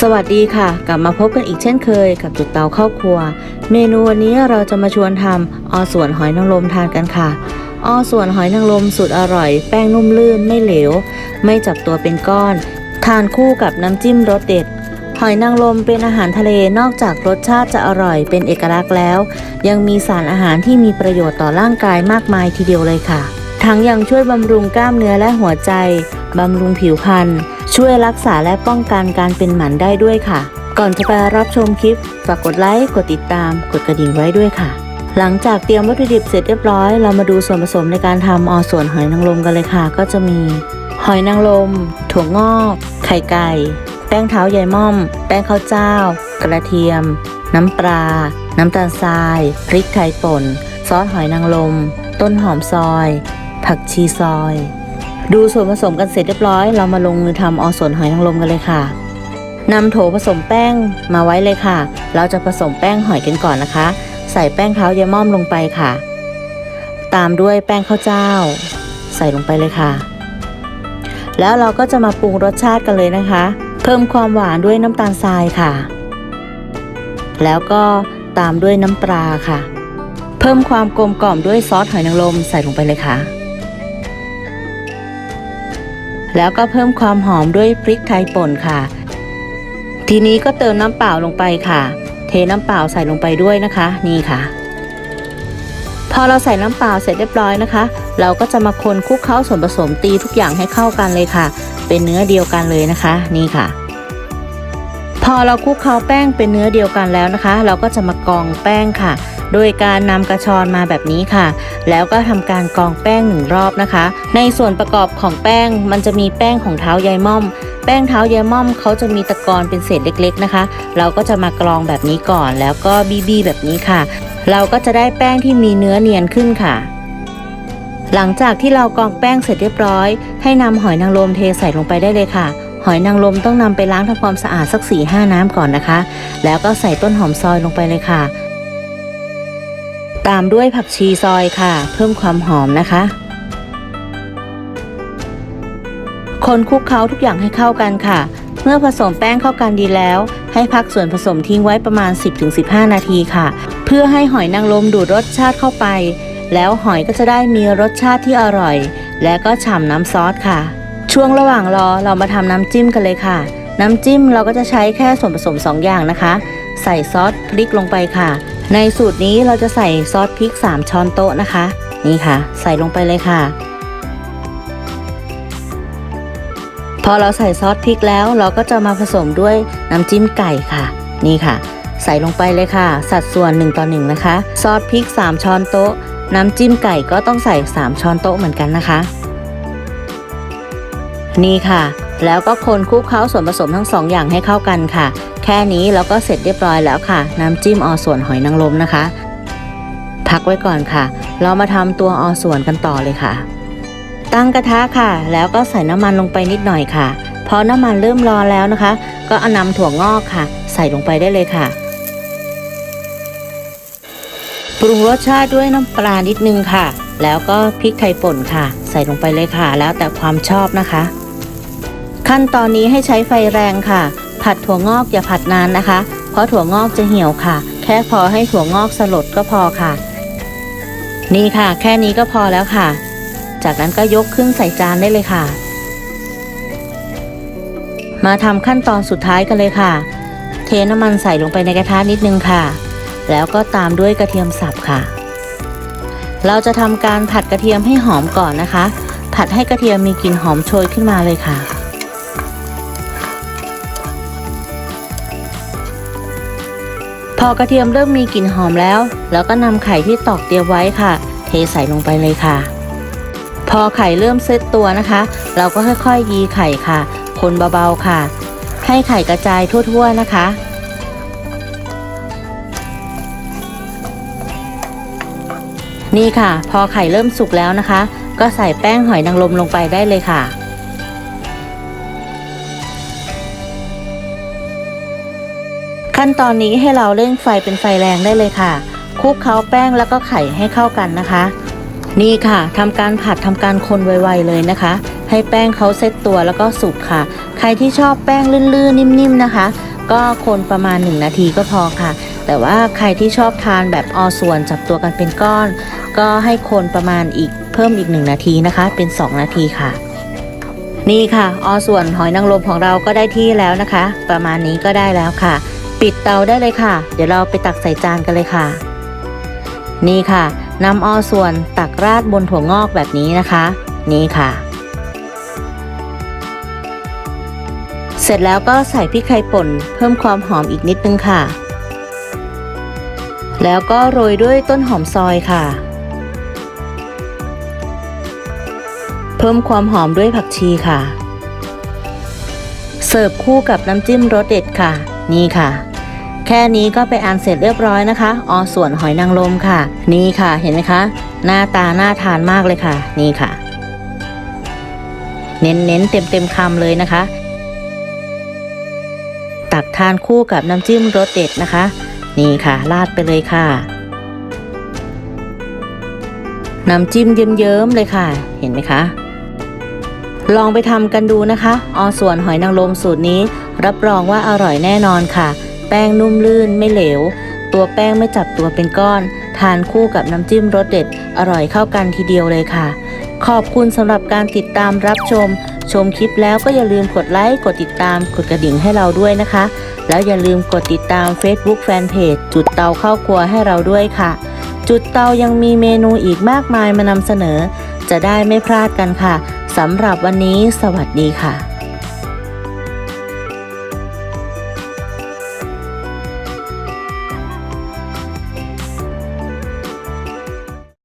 สวัสดีค่ะ กลับมาพบกันอีกเช่นเคยกับจุดเตาเข้าครัว เมนูวันนี้เราจะมาชวนทำออส่วนหอยนางรมทานกันค่ะออส่วนหอยนางรมสุดอร่อย แป้งนุ่มลื่นไม่เหลว ไม่จับตัวเป็นก้อน ทานคู่กับน้ำจิ้มรสเด็ด หอยนางรมเป็นอาหารทะเลนอกจากรสชาติจะอร่อยเป็นเอกลักษณ์แล้ว ยังมีสารอาหารที่มีประโยชน์ต่อร่างกายมากมายทีเดียวเลยค่ะ ทั้งยังช่วยบำรุงกล้ามเนื้อและหัวใจ บำรุงผิวพรรณ ช่วยรักษาและป้องกันการเป็นหมันได้ด้วยค่ะ ก่อนจะไปรับชมคลิป ฝากกดไลค์ กดติดตาม กดกระดิ่งไว้ด้วยค่ะ หลังจากเตรียมวัตถุดิบเสร็จเรียบร้อย เรามาดูส่วนผสมในการทำออส่วนหอยนางรมกันเลยค่ะ ก็จะมี หอยนางรม ถั่วงอก ไข่ไก่ แป้งเท้าใยม่อม แป้งข้าวเจ้า กระเทียม น้ำปลา น้ำตาลทราย พริกไทยป่น ซอสหอยนางรมต้นหอมซอย ผักชีซอย ดูส่วนผสมกันเสร็จเรียบร้อย เรามาลงมือทำออส่วนหอยนางรมกันเลยค่ะนำโถผสมแป้งมาไว้เลยค่ะ เราจะผสมแป้งหอยกันก่อนนะคะ ใส่แป้งเท้ายายม่อมลงไปค่ะ ตามด้วยแป้งข้าวเจ้า ใส่ลงไปเลยค่ะ แล้วเราก็จะมาปรุงรสชาติกันเลยนะคะ เพิ่มความหวานด้วยน้ำตาลทรายค่ะ แล้วก็ตามด้วยน้ำปลาค่ะ เพิ่มความกลมกล่อมด้วยซอสหอยนางรมใส่ลงไปเลยค่ะ แล้วก็เพิ่มความหอมด้วยพริกไทยป่นค่ะ ทีนี้ก็เติมน้ำเปล่าลงไปค่ะ เทน้ำเปล่าใส่ลงไปด้วยนะคะ นี่ค่ะ พอเราใส่น้ำเปล่าเสร็จเรียบร้อยนะคะ เราก็จะมาคนคลุกเคล้าส่วนผสมตีทุกอย่างให้เข้ากันเลยค่ะ เป็นเนื้อเดียวกันเลยนะคะ นี่ค่ะ พอเราคลุกเคล้าแป้งเป็นเนื้อเดียวกันแล้วนะคะ เราก็จะมากรองแป้งค่ะ โดยการนำกระชอนมาแบบนี้ค่ะ แล้วก็ทำการกรองแป้งหนึ่งรอบนะคะ ในส่วนประกอบของแป้งมันจะมีแป้งของเท้ายายม่อม แป้งเท้ายายม่อมเขาจะมีตะกอนเป็นเศษเล็กๆนะคะ เราก็จะมากรองแบบนี้ก่อน แล้วก็บี้ๆแบบนี้ค่ะ เราก็จะได้แป้งที่มีเนื้อเนียนขึ้นค่ะหลังจากที่เรากรองแป้งเสร็จเรียบร้อย ให้นำหอยนางรมเทใส่ลงไปได้เลยค่ะ หอยนางรมต้องนำไปล้างทำความสะอาดสัก4ี่ห้าน้ำก่อนนะคะ แล้วก็ใส่ต้นหอมซอยลงไปเลยค่ะ ตามด้วยผักชีซอยค่ะ เพิ่มความหอมนะคะ คนคลุกเคล้าทุกอย่างให้เข้ากันค่ะ เมื่อผสมแป้งเข้ากันดีแล้ว ให้พักส่วนผสมทิ้งไว้ประมาณ 10-15 นาทีค่ะ เพื่อให้หอยนางรมดูดรสชาติเข้าไป แล้วหอยก็จะได้มีรสชาติที่อร่อย และก็ฉ่ำน้ำซอสค่ะ ช่วงระหว่างรอเรามาทำน้ำจิ้มกันเลยค่ะ น้ำจิ้มเราก็จะใช้แค่ส่วนผสม 2 อย่างนะคะ ใส่ซอสพริกลงไปค่ะ ในสูตรนี้เราจะใส่ซอสพริก 3 ช้อนโต๊ะนะคะ นี่ค่ะ ใส่ลงไปเลยค่ะ พอเราใส่ซอสพริกแล้วเราก็จะมาผสมด้วยน้ำจิ้มไก่ค่ะ นี่ค่ะ ใส่ลงไปเลยค่ะ สัดส่วน 1 ต่อ 1 นะคะ ซอสพริก 3 ช้อนโต๊ะ น้ำจิ้มไก่ก็ต้องใส่ 3 ช้อนโต๊ะเหมือนกันนะคะ นี่ค่ะ แล้วก็คนคลุกเคล้าส่วนผสมทั้งสองอย่างให้เข้ากันค่ะ แค่นี้เราก็เสร็จเรียบร้อยแล้วค่ะ น้ำจิ้มออส่วนหอยนางรมนะคะ พักไว้ก่อนค่ะ เรามาทำตัวออส่วนกันต่อเลยค่ะ ตั้งกระทะค่ะ แล้วก็ใส่น้ำมันลงไปนิดหน่อยค่ะพอน้ำมันเริ่มร้อนแล้วนะคะ ก็เอานำถั่วงอกค่ะ ใส่ลงไปได้เลยค่ะปรุงรสชาติด้วยน้ำปลานิดนึงค่ะ แล้วก็พริกไทยป่นค่ะ ใส่ลงไปเลยค่ะ แล้วแต่ความชอบนะคะ ขั้นตอนนี้ให้ใช้ไฟแรงค่ะ ผัดถั่วงอกอย่าผัดนานนะคะ เพราะถั่วงอกจะเหี่ยวค่ะ แค่พอให้ถั่วงอกสลดก็พอค่ะ นี่ค่ะ แค่นี้ก็พอแล้วค่ะ จากนั้นก็ยกขึ้นใส่จานได้เลยค่ะ มาทำขั้นตอนสุดท้ายกันเลยค่ะ เทน้ำมันใส่ลงไปในกระทะนิดนึงค่ะ แล้วก็ตามด้วยกระเทียมสับค่ะ เราจะทำการผัดกระเทียมให้หอมก่อนนะคะ ผัดให้กระเทียมมีกลิ่นหอมโชยขึ้นมาเลยค่ะ พอกระเทียมเริ่มมีกลิ่นหอมแล้ว แล้วก็นำไข่ที่ตอกเตรียมไว้ค่ะ เทใส่ลงไปเลยค่ะ พอไข่เริ่มเซตตัวนะคะ เราก็ค่อยๆยีไข่ค่ะ คนเบาๆค่ะ ให้ไข่กระจายทั่วๆนะคะนี่ค่ะ พอไข่เริ่มสุกแล้วนะคะ ก็ใส่แป้งหอยนางรมลงไปได้เลยค่ะ ขั้นตอนนี้ให้เราเร่งไฟเป็นไฟแรงได้เลยค่ะคลุกเคล้าแป้งแล้วก็ไข่ให้เข้ากันนะคะ นี่ค่ะทำการผัดทำการคนไวๆเลยนะคะ ให้แป้งเขาเซ็ตตัวแล้วก็สุกค่ะ ใครที่ชอบแป้งลื่นๆ นิ่มๆนะคะ ก็คนประมาณ 1 นาทีก็พอค่ะ แต่ว่าใครที่ชอบทานแบบออส่วนจับตัวกันเป็นก้อน ก็ให้คนประมาณอีกเพิ่มอีก 1 นาทีนะคะ เป็น 2 นาทีค่ะนี่ค่ะอส่วนหอยนางรมของเราก็ได้ที่แล้วนะคะ ประมาณนี้ก็ได้แล้วค่ะ ปิดเตาได้เลยค่ะ เดี๋ยวเราไปตักใส่จานกันเลยค่ะ นี่ค่ะนำอส่วนตักราดบนถั่วงอกแบบนี้นะคะ นี่ค่ะ เสร็จแล้วก็ใส่พริกไทยป่นเพิ่มความหอมอีกนิดนึงค่ะ แล้วก็โรยด้วยต้นหอมซอยค่ะ เพิ่มความหอมด้วยผักชีค่ะ เสิร์ฟคู่กับน้ำจิ้มรสเด็ดค่ะ นี่ค่ะ แค่นี้ก็ไปอ่านเสร็จเรียบร้อยนะคะ ออส่วนหอยนางรมค่ะ นี่ค่ะเห็นไหมคะ หน้าตาน่าทานมากเลยค่ะ นี่ค่ะ เน้นๆเต็มๆคำเลยนะคะ ตักทานคู่กับน้ำจิ้มรสเด็ดนะคะ นี่ค่ะ ราดไปเลยค่ะ น้ำจิ้มเยิ้มๆเลยค่ะ เห็นไหมคะลองไปทำกันดูนะคะ ออส่วนหอยนางรมสูตรนี้ รับรองว่าอร่อยแน่นอนค่ะ แป้งนุ่มลื่นไม่เหลว ตัวแป้งไม่จับตัวเป็นก้อน ทานคู่กับน้ำจิ้มรสเด็ด อร่อยเข้ากันทีเดียวเลยค่ะ ขอบคุณสำหรับการติดตามรับชม ชมคลิปแล้วก็อย่าลืมกดไลค์กดติดตามกดกระดิ่งให้เราด้วยนะคะ แล้วอย่าลืมกดติดตาม Facebook Fanpage จุดเตาเข้าครัวให้เราด้วยค่ะ จุดเตายังมีเมนูอีกมากมายมานำเสนอ จะได้ไม่พลาดกันค่ะสำหรับวันนี้ สวัสดีค่ะ